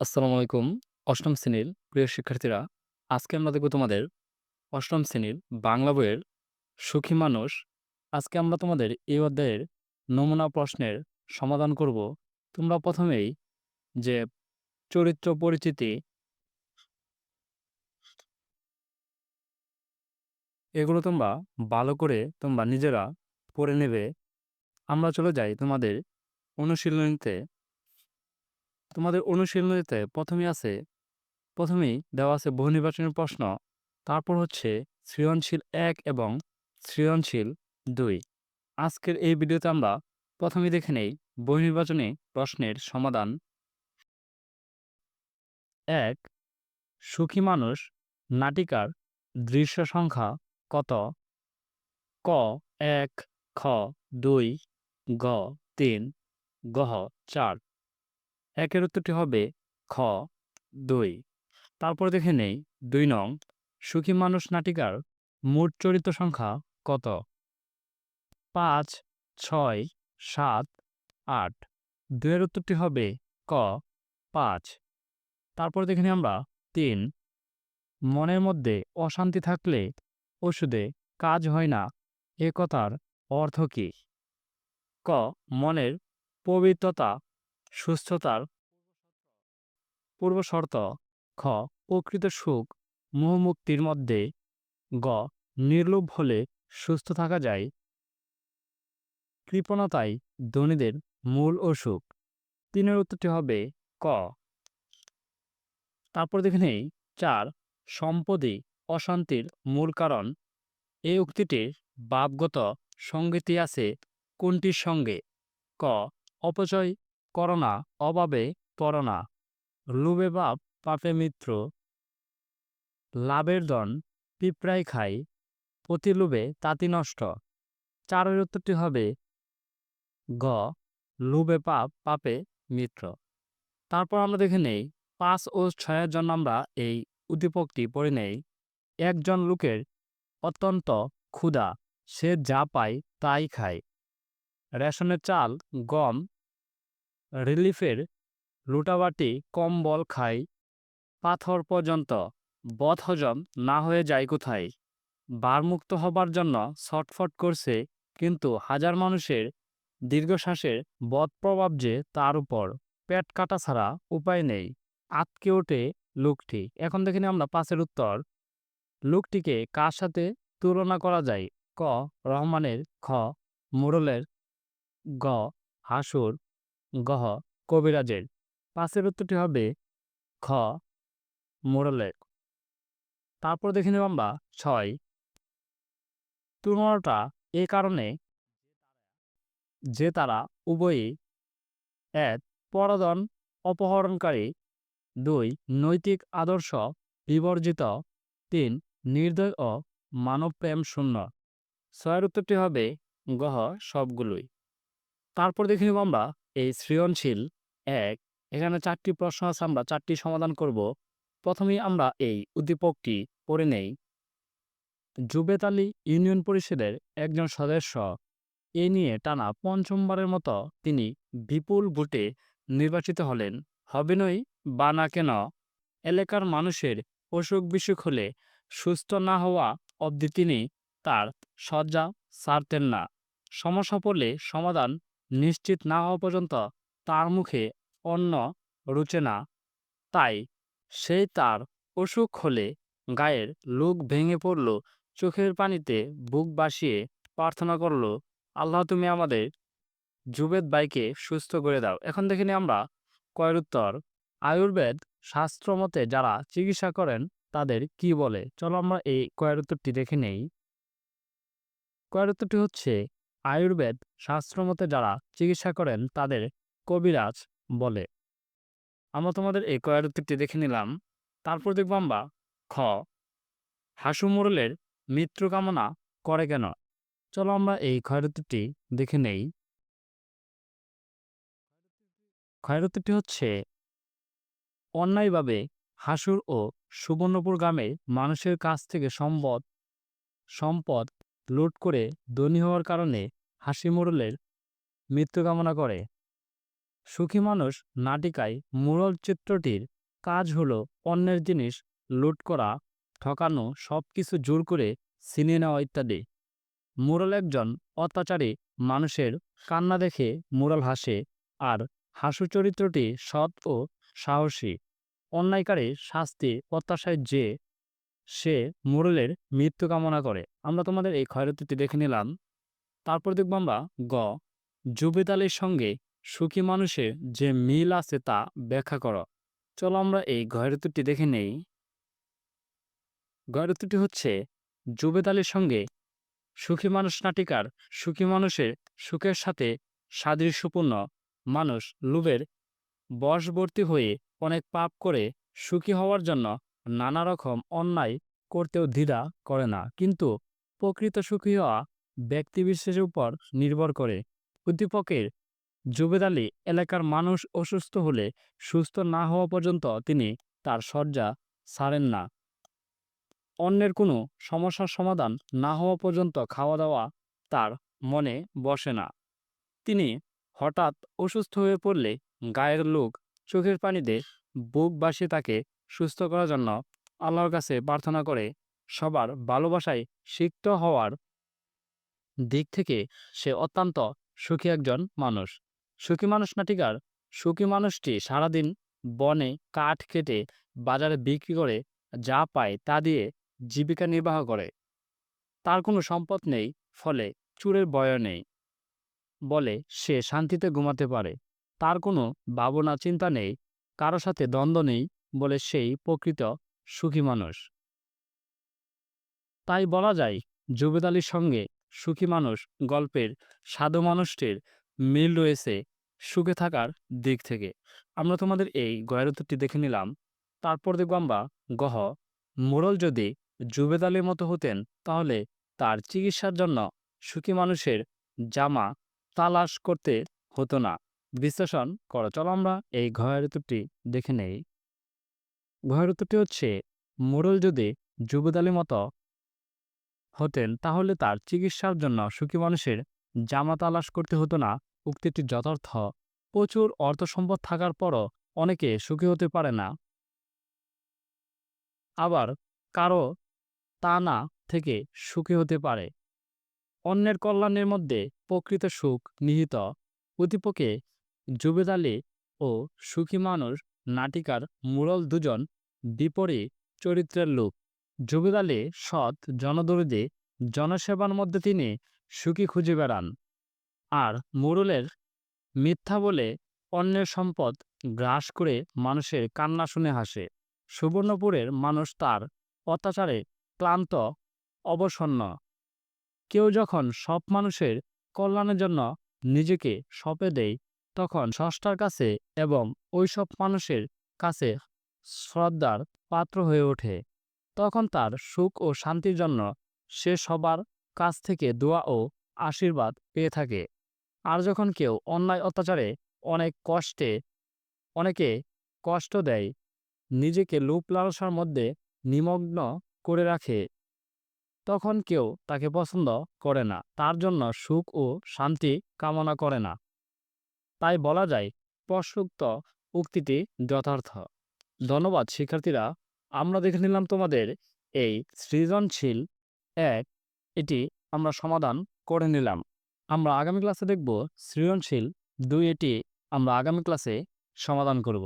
আসসালামু আলাইকুম। অষ্টম শ্রেণির প্রিয় শিক্ষার্থীরা, আজকে আমরা দেখব তোমাদের অষ্টম শ্রেণির বাংলা বইয়ের সুখী মানুষ। আজকে আমরা তোমাদের এই অধ্যায়ের নমুনা প্রশ্নের সমাধান করব। তোমরা প্রথমেই যে চরিত্র পরিচিতি এগুলো তোমরা ভালো করে তোমরা নিজেরা পড়ে নেবে। আমরা চলে যাই তোমাদের অনুশীলনীতে। তোমাদের অনুশীলনীতে প্রথমেই আছে, প্রথমেই দেওয়া আছে বহু নির্বাচনের প্রশ্ন। তারপর হচ্ছে সৃজনশীল এক এবং সৃজনশীল দুই। আজকের এই ভিডিওতে আমরা প্রথমে দেখে নেই বহু নির্বাচনী প্রশ্নের সমাধান। এক, সুখী মানুষ নাটিকার দৃশ্য সংখ্যা কত? ক, এক, খ, দুই, গ, তিন, গহ, চার। একের উত্তরটি হবে খ, দুই। তারপর দেখে নেই, দুই নং, সুখী মানুষ নাটিকার মোট চরিত্র সংখ্যা কত? পাঁচ, ছয়, সাত, আট। দুয়ের উত্তরটি হবে ক, পাঁচ। তারপর দেখে নিই আমরা, তিন। মনের মধ্যে অশান্তি থাকলে ওষুধে কাজ হয় না, এ কথার অর্থ কী? ক, মনের পবিত্রতা সুস্থতার পূর্বশর্ত খ, প্রকৃত সুখ মোহমুক্তির মধ্যে, গ, নির্লোভ হলে সুস্থ থাকা যায়। কৃপণতাই ধনীদের মূল অসুখ তিনের উত্তরটি হবে ক। তারপর দেখে নেই। চার সম্পদই অশান্তির মূল কারণ। এই উক্তিটির ভাবগত সঙ্গীতি আছে কোনটির সঙ্গে? ক, অপচয় করনা, অভাবে পড়না লোভে বাপ, পাপে মিত্র। লাভের দন পিঁপড়াই খাই প্রতি লোভে তাঁতি নষ্ট। চারের উত্তরটি হবে। গ লোভে পাপ, পাপে মিত্র। তারপর আমরা দেখে নেই, পাঁচ ও ছয়ের জন্য আমরা এই উদ্দীপকটি পড়ে নেই। একজন লোকের অত্যন্ত ক্ষুধা, সে যা পায় তাই খায়। রেশনের চাল, গম রিলিফের লুটাবাটি কম বল খায়। পাথর পর্যন্ত বদহজম না হয়ে যায় কোথায়? বারমুক্ত হবার জন্য ছটফট করছে কিন্তু হাজার মানুষের দীর্ঘশ্বাসের বধ প্রভাব যে তার উপর। পেট কাটা ছাড়া উপায় নেই। আটকে ওঠে লোকটি। এখন দেখিনি আমরা পাঁচের উত্তর। লোকটিকে কার সাথে তুলনা করা যায়? ক. রহমানের, খ. মুরলের গ. হাসুর। গহ, কবিরাজের। পাঁচের উত্তরটি হবে খ মোরলের তারপর দেখে নেব আমরা ছয়। তুলনাটা এ কারণে যে তারা উভয়ই এক পরাদন অপহরণকারী। দুই, নৈতিক আদর্শ বিবর্জিত। তিন, নির্দয় ও মানবপ্রেম শূন্য ছয়ের উত্তরটি হবে গহ সবগুলোই। তারপর দেখে নেব আমরা এই সৃজনশীল এক, এখানে চারটি প্রশ্ন আছে, আমরা চারটি সমাধান করব। প্রথমেই আমরা এই উদ্দীপকটি পড়ে নেই। জুবেদ আলী ইউনিয়ন পরিষদের একজন সদস্য, এ নিয়ে টানা পঞ্চমবারের মতো তিনি বিপুল ভোটে নির্বাচিত হলেন। হবেনই বা না কেন? এলাকার মানুষের অসুখ বিসুখ হলে সুস্থ না হওয়া অবধি তিনি তার শয্যা ছাড়তেন না। সমস্যা পড়লে সমাধান নিশ্চিত না হওয়া পর্যন্ত তার মুখে অন্ন রুচে না তাই সেই তার অসুখ হলে গায়ের লোক ভেঙে পড়ল, চোখের পানিতে বুক বাসিয়ে প্রার্থনা করল, আল্লাহ, তুমি আমাদের জুবেদ ভাইকে সুস্থ করে দাও। এখন দেখে নিই আমরা কয়ের উত্তর, আয়ুর্বেদ শাস্ত্র মতে যারা চিকিৎসা করেন তাদের কি বলে? চলো আমরা এই কয়ের উত্তরটি দেখে নেই। কয়ের উত্তরটি হচ্ছে আয়ুর্বেদ শাস্ত্র মতে যারা চিকিৎসা করেন, তাদের কবিরাজ বলে। আমরা তোমাদের এই কয়ের উত্তরটি দেখে নিলাম। তারপর দেখব আমরা খ, হাসু মোরলের মৃত্যু কামনা করে কেন? চলো আমরা এই ক্ষয়ের উত্তরটি দেখে নেই। ক্ষয়ের উত্তরটি হচ্ছে, অন্যায়ভাবে হাসুর ও সুবর্ণপুর গ্রামের মানুষের কাছ থেকে সম্পদ সম্পদ লুট করে ধনী হওয়ার কারণে হাসি মোড়লের মৃত্যু কামনা করে। সুখী মানুষ নাটিকায় মুরল চিত্রটির কাজ হলো অন্যের জিনিস লুট করা, ঠকানো, সবকিছু জোর করে ছিনিয়ে নেওয়া ইত্যাদি। মুরল একজন অত্যাচারী মানুষের কান্না দেখে মুরল হাসে আর হাসু চরিত্রটি সৎ ও সাহসী। অন্যায়কারী শাস্তি প্রত্যাশায় যে সে মুরলের মৃত্যু কামনা করে। আমরা তোমাদের এই ক্ষয়রতিটি দেখে নিলাম। তারপর দেখব আমরা গ জুবেদ আলীর সঙ্গে সুখী মানুষের যে মিল আছে তা ব্যাখ্যা করো। চলো আমরা এই গয়রতুটি দেখে নেই। গয়রতুটি হচ্ছে জুবেদ সঙ্গে সুখী মানুষ নাটিকার সুখী মানুষের সুখের সাথে সাদৃশ্যপূর্ণ মানুষ লোভের বশবর্তী হয়ে অনেক পাপ করে সুখী হওয়ার জন্য নানা রকম অন্যায় করতেও দ্বিধা করে না। কিন্তু প্রকৃত সুখী হওয়া ব্যক্তিবিশেষের উপর নির্ভর করে। উদ্দীপকের জুবেদ আলী এলাকার মানুষ অসুস্থ হলে সুস্থ না হওয়া পর্যন্ত তিনি তার শয্যা ছাড়েন না। অন্যের কোনো সমস্যার সমাধান না হওয়া পর্যন্ত খাওয়া দাওয়া তার মনে বসে না। তিনি হঠাৎ অসুস্থ হয়ে পড়লে গায়ের লোক চোখের পানিতে বুক বাসিয়ে তাকে সুস্থ করার জন্য আল্লাহর কাছে প্রার্থনা করে সবার ভালোবাসায় সিক্ত হওয়ার দিক থেকে সে অত্যন্ত সুখী একজন মানুষ। সুখী মানুষ নাটিকার সুখী মানুষটি সারাদিন বনে কাঠ কেটে বাজারে বিক্রি করে যা পায় তা দিয়ে জীবিকা নির্বাহ করে। তার কোনো সম্পদ নেই, ফলে চুরের বয় নেই। বলে সে শান্তিতে ঘুমাতে পারে। তার কোনো ভাবনা চিন্তা নেই, কারও সাথে দ্বন্দ্ব নেই বলে সেই প্রকৃত সুখী মানুষ। তাই বলা যায়, জুবেদ আলীর সঙ্গে সুখী মানুষ গল্পের সাধু মানুষটির মিল রয়েছে সুখে থাকার দিক থেকে। আমরা তোমাদের এই গয়েরত্বটি দেখে নিলাম। তারপর দেখব আমরা, গহ মোড়ল যদি জুবেদ আলীর মতো হতেন, তাহলে তার চিকিৎসার জন্য সুখী মানুষের জামা তালাশ করতে হতো না। বিশ্লেষণ করো। চলো আমরা এই ঘয়ারতুটি দেখে নেই। ঘয়ারতুটি হচ্ছে, মোড়ল যদি জুবেদ আলীর মতো হতেন, তাহলে তার চিকিৎসার জন্য সুখী মানুষের জামা তালাশ করতে হতো না। উক্তিটি যথার্থ। প্রচুর অর্থ সম্পদ থাকার পরও অনেকে সুখী হতে পারে না। আবার কারও তা না থেকে সুখী হতে পারে। অন্যের কল্যাণের মধ্যে প্রকৃত সুখ নিহিত। উদ্দীপকে জুবেদ আলী ও সুখী মানুষ নাটিকার মুরল দুজন বিপরীত চরিত্রের লোক। আলী সৎ, জনদরদী, জনসেবার মধ্যে তিনি সুখী খুঁজে বেড়ান। আর মুরলের মিথ্যা বলে অন্যের সম্পদ গ্রাস করে মানুষের কান্না শুনে হাসে। সুবর্ণপুরের মানুষ তার অত্যাচারে ক্লান্ত, অবসন্ন। কেউ যখন সব মানুষের কল্যাণের জন্য নিজেকে সঁপে দেয় তখন ষষ্ঠার কাছে এবং ওইসব মানুষের কাছে শ্রদ্ধার পাত্র হয়ে ওঠে। তখন তার সুখ ও শান্তির জন্য সে সবার কাছ থেকে দোয়া ও আশীর্বাদ পেয়ে থাকে। আর যখন কেউ অন্যায় অত্যাচারে অনেক কষ্টে, অনেকে কষ্ট দেয়, নিজেকে লোপ লালসার মধ্যে নিমগ্ন করে রাখে, তখন কেউ তাকে পছন্দ করে না। তার জন্য সুখ ও শান্তি কামনা করে না। তাই বলা যায় প্রসুক্ত উক্তিটি যথার্থ। ধন্যবাদ, শিক্ষার্থীরা। আমরা দেখে নিলাম তোমাদের এই সৃজনশীল এক এটি আমরা সমাধান করে নিলাম। আমরা আগামী ক্লাসে দেখব সৃজনশীল দুই এটি আমরা আগামী ক্লাসে সমাধান করব।